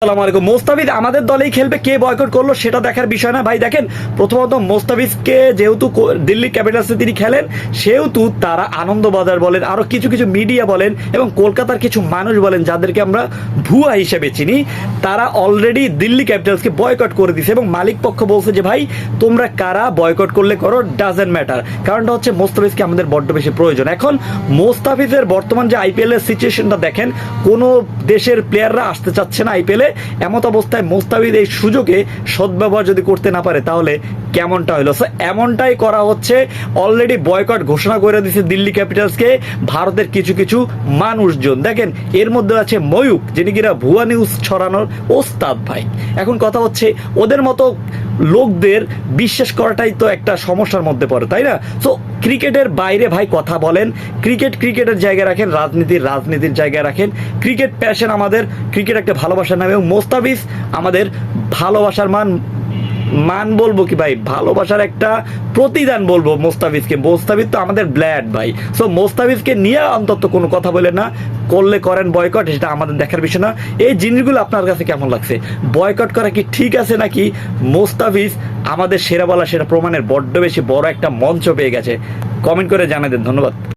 আসসালামু আলাইকুম। মোস্তাফিজ, আমাদের দলেই খেলবে, কে বয়কট করল সেটা দেখার বিষয় না। ভাই, দেখেন, প্রথমত মোস্তাফিজকে যেহেতু দিল্লি ক্যাপিটালসে তিনি খেলেন, সেহেতু তারা আনন্দবাজার বলেন, আরও কিছু কিছু মিডিয়া বলেন এবং কলকাতার কিছু মানুষ বলেন, যাদেরকে আমরা ভুয়া হিসেবে চিনি, তারা অলরেডি দিল্লি ক্যাপিটালসকে বয়কট করে দিছে এবং মালিক পক্ষ বলছে যে, ভাই, তোমরা কারা বয়কট করলে করো ডাজেন্ট ম্যাটার কারণটা হচ্ছে মোস্তাফিজকে আমাদের বড্ড বেশি প্রয়োজন। এখন মোস্তাফিজের বর্তমান যে আইপিএল এর সিচুয়েশনটা দেখেন, কোন দেশের প্লেয়াররা আসতে চাচ্ছে না আইপিএলে এমত অবস্থায় মোস্তাবিদ এই সুযোগে সদ্ব্যবহার যদি করতে না পারে, তাহলে কেমনটা হলো? সো এমনটাই করা হচ্ছে। অলরেডি বয়কট ঘোষণা করে দিয়েছে দিল্লি ক্যাপিটালসকে ভারতের কিছু কিছু মানুষজন। দেখেন, এর মধ্যে আছে ময়ূক, যিনি কিনা ভুয়া নিউজ ছড়ানোর ওস্তাদ ভাই। এখন কথা হচ্ছে, ওদের মতো লোকদের বিশ্বাস করাটাই তো একটা সমস্যার মধ্যে পড়ে, তাই না? তো ক্রিকেটের বাইরে ভাই কথা বলেন। ক্রিকেট ক্রিকেটের জায়গায় রাখেন, রাজনীতির রাজনীতির জায়গায় রাখেন। ক্রিকেট প্যাশন আমাদের, ক্রিকেট একটা ভালোবাসার নামে। এবং মোস্তাবিজ আমাদের ভালোবাসার মান মান বলব কি ভাই? ভালোবাসার একটা প্রতিদান বলব মোস্তাফিজকে। মোস্তাফিজ তো আমাদের ব্ল্যাড ভাই। সো মোস্তাফিজকে নিয়ে অন্তত কোনো কথা বলে না। করলে করেন বয়কট সেটা আমাদের দেখার বিষয় না। এই জিনিসগুলো আপনার কাছে কেমন লাগছে? বয়কট করা কি ঠিক আছে নাকি? মোস্তাফিজ আমাদের সেরা বলা সেটা প্রমাণের বড্ড বেশি বড় একটা মঞ্চ পেয়ে গেছে। কমেন্ট করে জানাই দেন ধন্যবাদ।